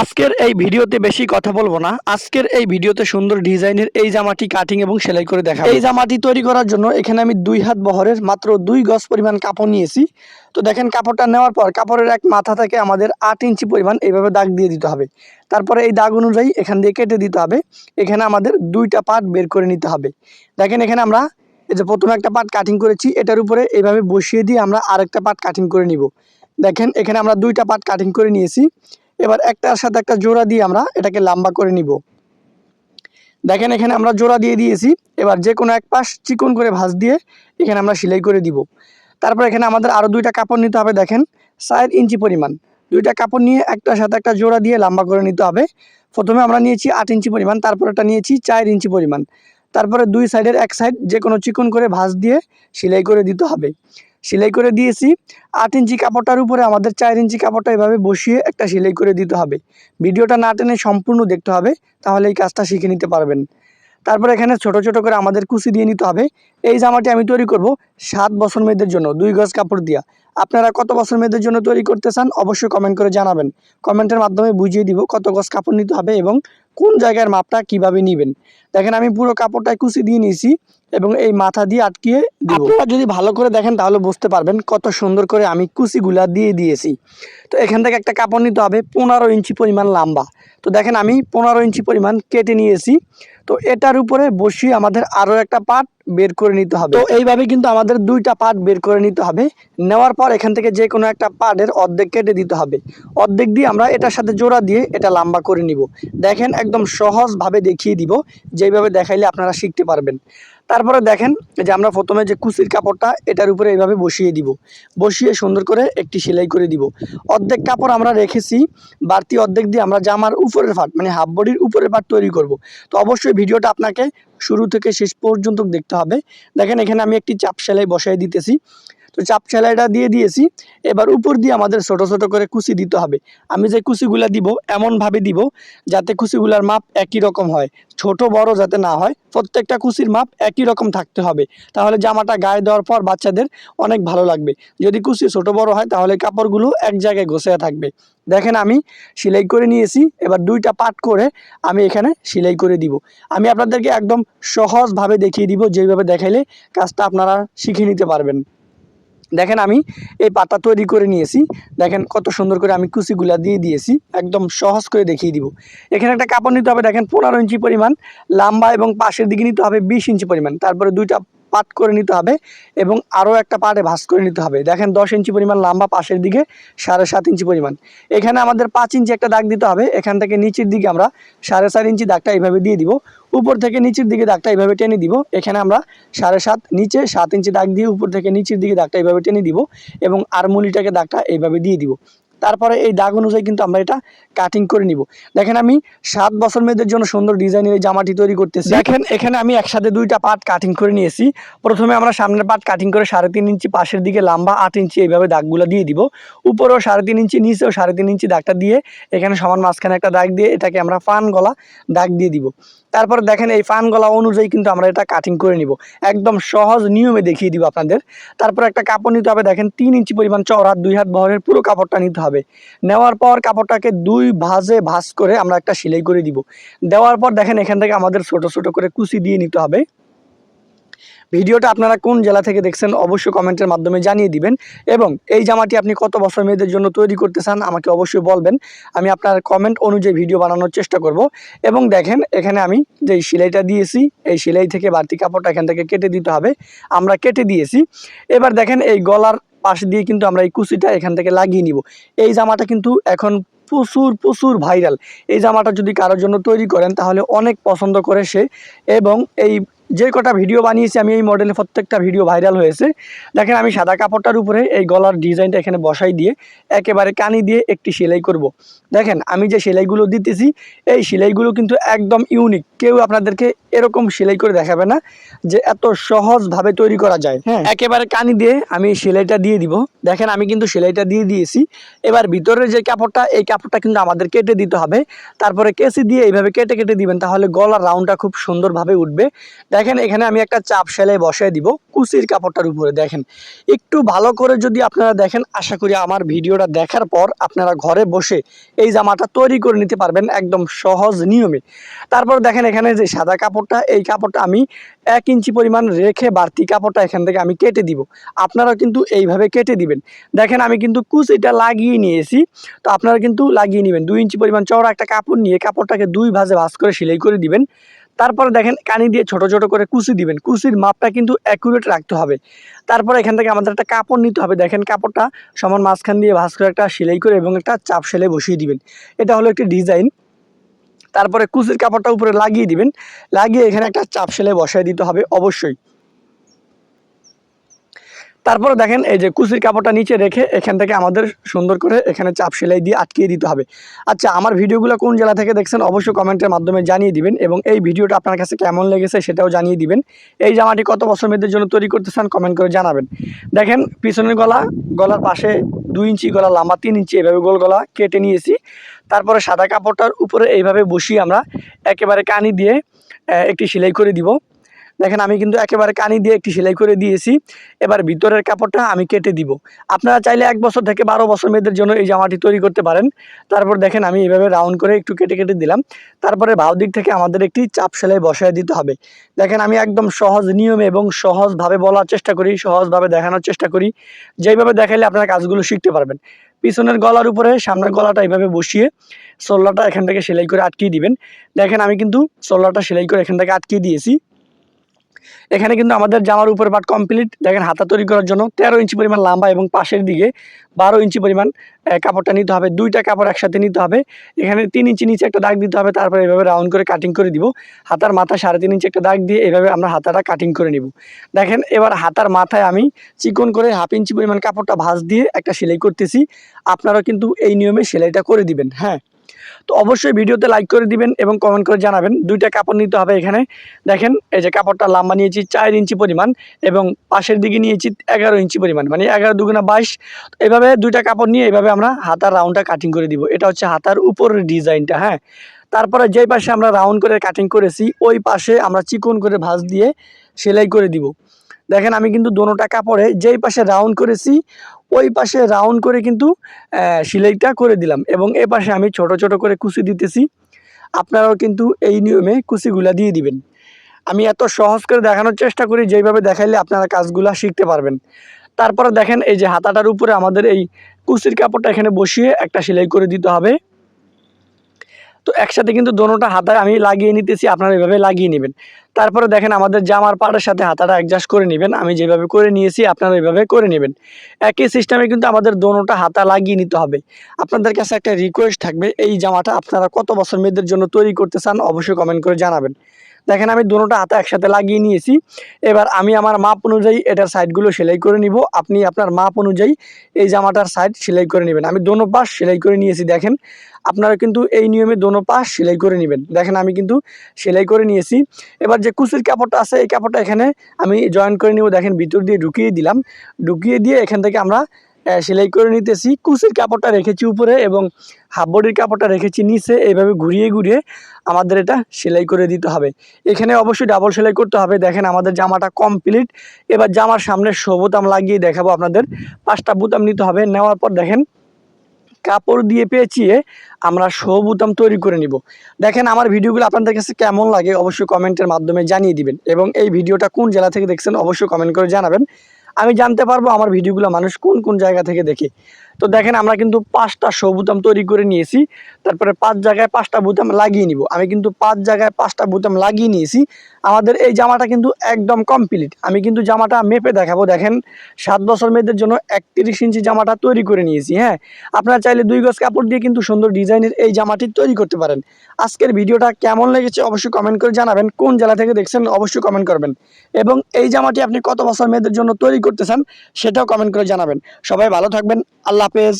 আজকের এই ভিডিওতে বেশি কথা বলব না। আজকের এই ভিডিওতে সুন্দর ডিজাইনের এই জামাটি কাটিং এবং সেলাই করে দেখা এই জামাটি তৈরি করার জন্য এখানে আমি দুই হাত বহরের মাত্র দুই গজ পরিমাণ কাপড় নিয়েছি। তো দেখেন, কাপড়টা নেওয়ার পর কাপড়ের এক মাথা থেকে আমাদের আট ইঞ্চি পরিমাণ এইভাবে দাগ দিয়ে দিতে হবে। তারপরে এই দাগ অনুযায়ী এখান দিয়ে কেটে দিতে হবে। এখানে আমাদের দুইটা পার্ট বের করে নিতে হবে। দেখেন, এখানে আমরা এই যে প্রথমে একটা পার্ট কাটিং করেছি, এটার উপরে এইভাবে বসিয়ে দিয়ে আমরা আরেকটা পার্ট কাটিং করে নিব। দেখেন, এখানে আমরা দুইটা পার্ট কাটিং করে নিয়েছি। এবার একটার সাথে একটা জোড়া দিয়ে আমরা এটাকে লম্বা করে নিব। দেখেন এখানে আমরা জোড়া দিয়ে দিয়েছি। এবার যে কোনো এক পাশ চিকন করে ভাঁজ দিয়ে এখানে আমরা সেলাই করে দিব। তারপর এখানে আমাদের আরও দুইটা কাপড় নিতে হবে, দেখেন, চার ইঞ্চি পরিমাণ। দুইটা কাপড় নিয়ে একটার সাথে একটা জোড়া দিয়ে লম্বা করে নিতে হবে। প্রথমে আমরা নিয়েছি আট ইঞ্চি পরিমাণ, তারপর এটা নিয়েছি চার ইঞ্চি পরিমাণ। তারপরে দুই সাইডের এক সাইড যে কোনো চিকন করে ভাঁজ দিয়ে সেলাই করে দিতে হবে। সেলাই করে দিয়েছি। আট ইঞ্চি কাপড়টার উপরে আমাদের চার ইঞ্চি কাপড়টা এভাবে বসিয়ে একটা সেলাই করে দিতে হবে। ভিডিওটা না টেনে সম্পূর্ণ দেখতে হবে, তাহলে এই কাজটা শিখে নিতে পারবেন। তারপর এখানে ছোট ছোট করে আমাদের কুচি দিয়ে নিতে হবে। এই জামাটি আমি তৈরি করব সাত বছর মেয়েদের জন্য, দুই গজ কাপড় দিয়া। আপনারা কত বছর মেয়েদের জন্য তৈরি করতে চান, অবশ্যই কমেন্ট করে জানাবেন। কমেন্টের মাধ্যমে বুঝিয়ে দিব কত গজ কাপড় নিতে হবে এবং কোন জায়গার মাপটা কীভাবে নেবেন? দেখেন, আমি পুরো কাপড়টায় কুচি দিয়ে নিয়েছি এবং এই মাথা দিয়ে আটকিয়ে আপনারা যদি ভালো করে দেখেন, তাহলে বুঝতে পারবেন কত সুন্দর করে আমি কুচিগুলা দিয়ে দিয়েছি। তো এখান থেকে একটা কাপড় নিতে হবে পনেরো ইঞ্চি পরিমাণ লম্বা। তো দেখেন, আমি পনেরো ইঞ্চি পরিমাণ কেটে নিয়েছি। তো এটার উপরে বসিয়ে আমাদের আরও একটা পাট বের করে নিতে হবে। তো এইভাবে কিন্তু আমাদের দুইটা পাট বের করে নিতে হবে। নেওয়ার পর এখান থেকে যে কোনো একটা পাটের অর্ধেক কেটে দিতে হবে। অর্ধেক দিয়ে আমরা এটার সাথে জোড়া দিয়ে এটা লম্বা করে নিব। দেখেন একদম সহজভাবে দেখিয়ে দিব যেইভাবে দেখাইলে আপনারা শিখতে পারবেন। তারপরে দেখেন যে আমরা প্রথমে যে কুচির কাপড়টা, এটার উপরে এইভাবে বসিয়ে দিব। বসিয়ে সুন্দর করে একটি সেলাই করে দিব। অর্ধেক কাপড় আমরা রেখেছি, বাড়তি অর্ধেক দিয়ে আমরা জামার উপরের পার্ট মানে হাফ বডির উপরের পার্ট তৈরি করব। তো অবশ্যই ভিডিওটা আপনাকে শুরু থেকে শেষ পর্যন্ত দেখতে হবে। দেখেন এখানে আমি একটি চাপ সেলাই বসাই দিতেছি। তো চাপ সেলাইটা দিয়ে দিয়েছি। এবার উপর দিয়ে আমাদের ছোট ছোট করে কুচি দিতে হবে। আমি যে কুচিগুলা দিব, এমনভাবে দিব যাতে কুচিগুলার মাপ একই রকম হয়। ছোট, বড় যাতে না হয়, প্রত্যেকটা কুচির মাপ একই রকম থাকতে হবে। তাহলে জামাটা গায়ে দেওয়ার পর বাচ্চাদের অনেক ভালো লাগবে। যদি কুচি ছোট, বড় হয়, তাহলে কাপড়গুলো এক জায়গায় ঘষে থাকবে। দেখেন আমি সেলাই করে নিয়েছি, এবার দুইটা পাট করে আমি এখানে সেলাই করে দিব। আমি আপনাদেরকে একদম সহজভাবে দেখিয়ে দিব, যেভাবে দেখাইলে কাজটা আপনারা শিখে নিতে পারবেন। দেখেন আমি এই পাতা তৈরি করে নিয়েছি। দেখেন কত সুন্দর করে আমি কুচিগুলা দিয়ে দিয়েছি। একদম সহজ করে দেখিয়ে দিব। এখানে একটা কাপড় নিতে হবে। দেখেন পনেরো ইঞ্চি পরিমাণ, লম্বা এবং পাশের দিকে নিতে হবে বিশ ইঞ্চি পরিমাণ। তারপরে দুইটা পাট করে নিতে হবে এবং আরও একটা পাটে ভাঁজ করে নিতে হবে। দেখেন দশ ইঞ্চি পরিমাণ, লম্বা পাশের দিকে সাড়ে সাত ইঞ্চি পরিমাণ। এখানে আমাদের পাঁচ ইঞ্চি একটা দাগ দিতে হবে। এখান থেকে নিচের দিকে আমরা সাড়ে চার ইঞ্চি দাগটা এইভাবে দিয়ে দিব। উপর থেকে নিচের দিকে দাগটা এইভাবে টেনে দিব। এখানে আমরা সাড়ে সাত, নিচে সাত ইঞ্চি দাগ দিয়ে উপর থেকে নিচের দিকে দাগটা এইভাবে টেনে দিব এবং আরমুলিটাকে দাগটা এইভাবে দিয়ে দিব। তারপরে এই দাগ অনুযায়ী কিন্তু আমরা এটা কাটিং করে নিব। দেখেন আমি সাত বছর মেয়েদের জন্য সুন্দর ডিজাইনের এই জামাটি তৈরি করতেছি। দেখেন, এখানে আমি একসাথে দুইটা পার্ট কাটিং করে নিয়েছি। প্রথমে আমরা সামনের পার্ট কাটিং করে সাড়ে তিন ইঞ্চি পাশের দিকে লম্বা আট ইঞ্চি এইভাবে দাগগুলো দিয়ে দিব। উপরেও সাড়ে তিন ইঞ্চি, নিচেও সাড়ে তিন ইঞ্চি দাগটা দিয়ে এখানে সমান মাঝখানে একটা দাগ দিয়ে এটাকে আমরা ফান গলা দাগ দিয়ে দিব। তারপর দেখেন এই ফান গলা অনুযায়ী কিন্তু আমরা এটা কাটিং করে নিব। একদম সহজ নিয়মে দেখিয়ে দিব আপনাদের। তারপর একটা কাপড় নিতে হবে। দেখেন তিন ইঞ্চি পরিমাণ চওড়া, দুই হাত বহরের পুরো কাপড়টা নিতে হবে। নেওয়ার পর কাপড়টাকে দুই ভাজে ভাজ করে আমরা একটা সেলাই করে দিব। দেওয়ার পর দেখেন এখান থেকে আমাদের ছোট ছোট করে কুচি দিয়ে নিতে হবে। ভিডিওটা আপনারা কোন জেলা থেকে দেখছেন অবশ্যই কমেন্টের মাধ্যমে জানিয়ে দিবেন এবং এই জামাটি আপনি কত বছর মেয়েদের জন্য তৈরি করতে চান আমাকে অবশ্যই বলবেন। আমি আপনার কমেন্ট অনুযায়ী ভিডিও বানানোর চেষ্টা করব এবং দেখেন এখানে আমি যে সেলাইটা দিয়েছি, এই সেলাই থেকে বাড়তি কাপড়টা এখান থেকে কেটে দিতে হবে। আমরা কেটে দিয়েছি। এবার দেখেন এই গলার পাশ দিয়ে কিন্তু আমরা এই কুচিটা এখান থেকে লাগিয়ে নিব। এই জামাটা কিন্তু এখন প্রচুর প্রচুর ভাইরাল। এই জামাটা যদি কারোর জন্য তৈরি করেন, তাহলে অনেক পছন্দ করে সে। এবং এই যে কটা ভিডিও বানিয়েছি, আমি এই মডেলের প্রত্যেকটা ভিডিও ভাইরাল হয়েছে। দেখেন, আমি সাদা কাপড়টার উপরে এই গলার ডিজাইনটা এখানে বসাই দিয়ে একেবারে কানি দিয়ে একটি সেলাই করব। দেখেন, আমি যে সেলাইগুলো দিতেছি, এই সেলাইগুলো কিন্তু একদম ইউনিক কেউ আপনাদেরকে এরকম সেলাই করে দেখাবে না যে এত সহজভাবে তৈরি করা যায়। হ্যাঁ। একেবারে কানি দিয়ে আমি সেলাইটা দিয়ে দিব। দেখেন আমি কিন্তু সেলাইটা দিয়ে দিয়েছি। এবার ভিতরের যে কাপড়টা এই কাপড়টা কিন্তু আমাদের কেটে দিতে হবে। তারপরে কেসি দিয়ে এইভাবে কেটে কেটে দিবেন তাহলে গলার রাউন্ডটা খুব সুন্দরভাবে উঠবে। দেখেন এখানে আমি একটা চাপ সেলাই বসায় দিব কুচির কাপড়টার উপরে। দেখেন একটু ভালো করে যদি আপনারা দেখেন আশা করি আমার ভিডিওটা দেখার পর আপনারা ঘরে বসে এই জামাটা তৈরি করে নিতে পারবেন একদম সহজ নিয়মে। তারপর দেখেন এখানে যে সাদা কাপড়টা, এই কাপড়টা আমি এক ইঞ্চি পরিমাণ রেখে বাড়তি কাপড়টা এখান থেকে আমি কেটে দিব। আপনারা কিন্তু এইভাবে কেটে দিবেন। দেখেন, আমি কিন্তু কুচিটা লাগিয়ে নিয়েছি। তো আপনারা কিন্তু লাগিয়ে নেবেন। দুই ইঞ্চি পরিমাণ চওড়া একটা কাপড় নিয়ে কাপড়টাকে দুই ভাজে ভাজ করে সেলাই করে দিবেন। তারপরে দেখেন, কানি দিয়ে ছোট ছোট করে কুচি দিবেন। কুচির মাপটা কিন্তু অ্যাকুরেট রাখতে হবে। তারপরে এখান থেকে আমাদের একটা কাপড় নিতে হবে। দেখেন, কাপড়টা সমান মাঝখান দিয়ে ভাজ করে একটা সেলাই করে এবং একটা চাপ সেলাই বসিয়ে দিবেন। এটা হলো একটি ডিজাইন। তারপরে কুচির কাপড়টা উপরে লাগিয়ে দিবেন। লাগিয়ে এখানে একটা চাপ সেলাই বসায় দিতে হবে, অবশ্যই। তারপরে দেখেন, এই যে কুচির কাপড়টা নিচে রেখে এখান থেকে আমাদের সুন্দর করে এখানে চাপ সেলাই দিয়ে আটকিয়ে দিতে হবে। আচ্ছা আমার ভিডিওগুলো কোন জেলা থেকে দেখছেন অবশ্যই কমেন্টের মাধ্যমে জানিয়ে দিবেন এবং এই ভিডিওটা আপনার কাছে কেমন লেগেছে সেটাও জানিয়ে দিবেন। এই জামাটি কত বছর মেয়েদের জন্য তৈরি করতে চান কমেন্ট করে জানাবেন। দেখেন, পিছনের গলা, গলার পাশে দুই ইঞ্চি গলা, লাম্বা তিন ইঞ্চি এভাবে গোল গলা কেটে নিয়েছি। তারপরে সাদা কাপড়টার উপরে এইভাবে বসিয়ে আমরা একেবারে কানি দিয়ে একটি সেলাই করে দিব। দেখেন, আমি কিন্তু একেবারে কানি দিয়ে একটি সেলাই করে দিয়েছি। এবার ভিতরের কাপড়টা আমি কেটে দিব। আপনারা চাইলে এক বছর থেকে বারো বছর মেয়েদের জন্য এই জামাটি তৈরি করতে পারেন। তারপর দেখেন, আমি এইভাবে রাউন্ড করে একটু কেটে কেটে দিলাম। তারপরে ভাও দিক থেকে আমাদের একটি চাপ সেলাই বসায় দিতে হবে। দেখেন, আমি একদম সহজ নিয়মে এবং সহজভাবে বলার চেষ্টা করি, সহজভাবে দেখানোর চেষ্টা করি। যেইভাবে দেখাইলে আপনারা কাজগুলো শিখতে পারবেন। পিছনের গলার উপরে, সামনের গলাটা এইভাবে বসিয়ে সোল্লাটা এখান থেকে সেলাই করে আটকিয়ে দিবেন। দেখেন, আমি কিন্তু সোল্লাটা সেলাই করে এখান থেকে আটকিয়ে দিয়েছি। এখানে কিন্তু আমাদের জামার উপর পাট কমপ্লিট দেখেন, হাতা তৈরি করার জন্য তেরো ইঞ্চি পরিমাণ লম্বা এবং পাশের দিকে বারো ইঞ্চি পরিমাণ কাপড়টা নিতে হবে। দুইটা কাপড় একসাথে নিতে হবে। এখানে তিন ইঞ্চি নিচে একটা দাগ দিতে হবে, তারপরে এভাবে রাউন্ড করে কাটিং করে দিব। হাতার মাথা সাড়ে তিন ইঞ্চি একটা দাগ দিয়ে এভাবে আমরা হাতাটা কাটিং করে নিব। দেখেন, এবার হাতার মাথায় আমি চিকন করে হাফ ইঞ্চি পরিমাণ কাপড়টা ভাঁজ দিয়ে একটা সেলাই করতেছি। আপনারাও কিন্তু এই নিয়মে সেলাইটা করে দিবেন হ্যাঁ। তো অবশ্যই ভিডিওতে লাইক করে দিবেন এবং কমেন্ট করে জানাবেন। দুইটা কাপড় নিতে হবে এখানে। দেখেন, এই যে কাপড়টা লম্বা নিয়েছি চার ইঞ্চি পরিমাণ এবং পাশের দিকে নিয়েছি এগারো ইঞ্চি পরিমাণ মানে এগারো দুগুণা বাইশ। এভাবে দুইটা কাপড় নিয়ে এভাবে আমরা হাতার রাউন্ডটা কাটিং করে দিব। এটা হচ্ছে হাতার উপরের ডিজাইনটা হ্যাঁ? তারপরে যেই পাশে আমরা রাউন্ড করে কাটিং করেছি, ওই পাশে আমরা চিকন করে ভাঁজ দিয়ে সেলাই করে দিব। দেখেন, আমি কিন্তু দোনোটা কাপড়ে যেই পাশে রাউন্ড করেছি ওই পাশে রাউন্ড করে কিন্তু সিলাইটা করে দিলাম। এবং এ পাশে আমি ছোট ছোট করে কুচি দিতেছি। আপনারাও কিন্তু এই নিয়মে কুচিগুলা দিয়ে দিবেন। আমি এত সহজ করে দেখানোর চেষ্টা করি যেইভাবে দেখাইলে আপনারা কাজগুলা শিখতে পারবেন। তারপরে দেখেন, এই যে হাতাটার উপরে আমাদের এই কুচির কাপড়টা এখানে বসিয়ে একটা সেলাই করে দিতে হবে। তো একসাথে কিন্তু দোনোটা হাতায় আমি লাগিয়ে নিতেছি, আপনারা এভাবে লাগিয়ে নেবেন। তারপরে দেখেন আমাদের জামার পাড়ের সাথে হাতাটা অ্যাডজাস্ট করে নেবেন, আমি যেভাবে করে নিয়েছি আপনারা এভাবে করে নেবেন। একই সিস্টেমে কিন্তু আমাদের দোনোটা হাতা লাগিয়ে নিতে হবে। আপনাদের কাছে একটা রিকোয়েস্ট থাকবে, এই জামাটা আপনারা কত বছর মেয়েদের জন্য তৈরি করতে চান, অবশ্যই কমেন্ট করে জানাবেন। দেখেন আমি দুটোটা হাতে একসাথে লাগিয়ে নিয়েছি। এবার আমি আমার মাপ অনুযায়ী এটার সাইডগুলো সেলাই করে নিব। আপনি আপনার মাপ অনুযায়ী এই জামাটার সাইড সেলাই করে নেবেন। আমি দোনো পাশ সেলাই করে নিয়েছি, দেখেন। আপনারা কিন্তু এই নিয়মে দোনো পাশ সেলাই করে নেবেন। দেখেন আমি কিন্তু সেলাই করে নিয়েছি। এবার যে কুচির কাপড়টা আছে, এই কাপড়টা এখানে আমি জয়েন করে নিব। দেখেন ভিতর দিয়ে ঢুকিয়ে দিলাম। ঢুকিয়ে দিয়ে এখান থেকে আমরা সেলাই করে নিতেছি। কুচির কাপড়টা রেখেছি উপরে এবং হাফ কাপড়টা রেখেছি নিচে। এইভাবে ঘুরিয়ে ঘুরিয়ে আমাদের এটা সেলাই করে দিতে হবে। এখানে অবশ্যই ডাবল সেলাই করতে হবে। দেখেন আমাদের জামাটা কমপ্লিট এবার জামার সামনে শো বোতাম লাগিয়ে দেখাবো আপনাদের। পাঁচটা বোতাম নিতে হবে। নেওয়ার পর দেখেন কাপড় দিয়ে পেঁচিয়ে আমরা শো বোতাম তৈরি করে নিব। দেখেন আমার ভিডিওগুলো আপনাদের কাছে কেমন লাগে অবশ্যই কমেন্টের মাধ্যমে জানিয়ে দিবেন। এবং এই ভিডিওটা কোন জেলা থেকে দেখছেন অবশ্যই কমেন্ট করে জানাবেন। আমি জানতে পারব আমার ভিডিওগুলো মানুষ কোন কোন জায়গা থেকে দেখে। তো দেখেন আমরা কিন্তু পাঁচটা শো বুতাম তৈরি করে নিয়েছি। তারপরে পাঁচ জায়গায় পাঁচটা বুতাম লাগিয়ে নিব। আমি কিন্তু পাঁচ জায়গায় পাঁচটা বুতাম লাগিয়ে নিয়েছি। আমাদের এই জামাটা কিন্তু একদম কমপ্লিট আমি কিন্তু জামাটা মেপে দেখাবো। দেখেন, সাত বছর মেয়েদের জন্য একত্রিশ ইঞ্চি জামাটা তৈরি করে নিয়েছি হ্যাঁ? আপনারা চাইলে দুই গজ কাপড় দিয়ে কিন্তু সুন্দর ডিজাইনের এই জামাটি তৈরি করতে পারেন। আজকের ভিডিওটা কেমন লেগেছে অবশ্যই কমেন্ট করে জানাবেন। কোন জেলা থেকে দেখছেন অবশ্যই কমেন্ট করবেন। এবং এই জামাটি আপনি কত বছর মেয়েদের জন্য তৈরি করতেছেন সেটাও কমেন্ট করে জানাবেন। সবাই ভালো থাকবেন। আল্লাহ হাফেজ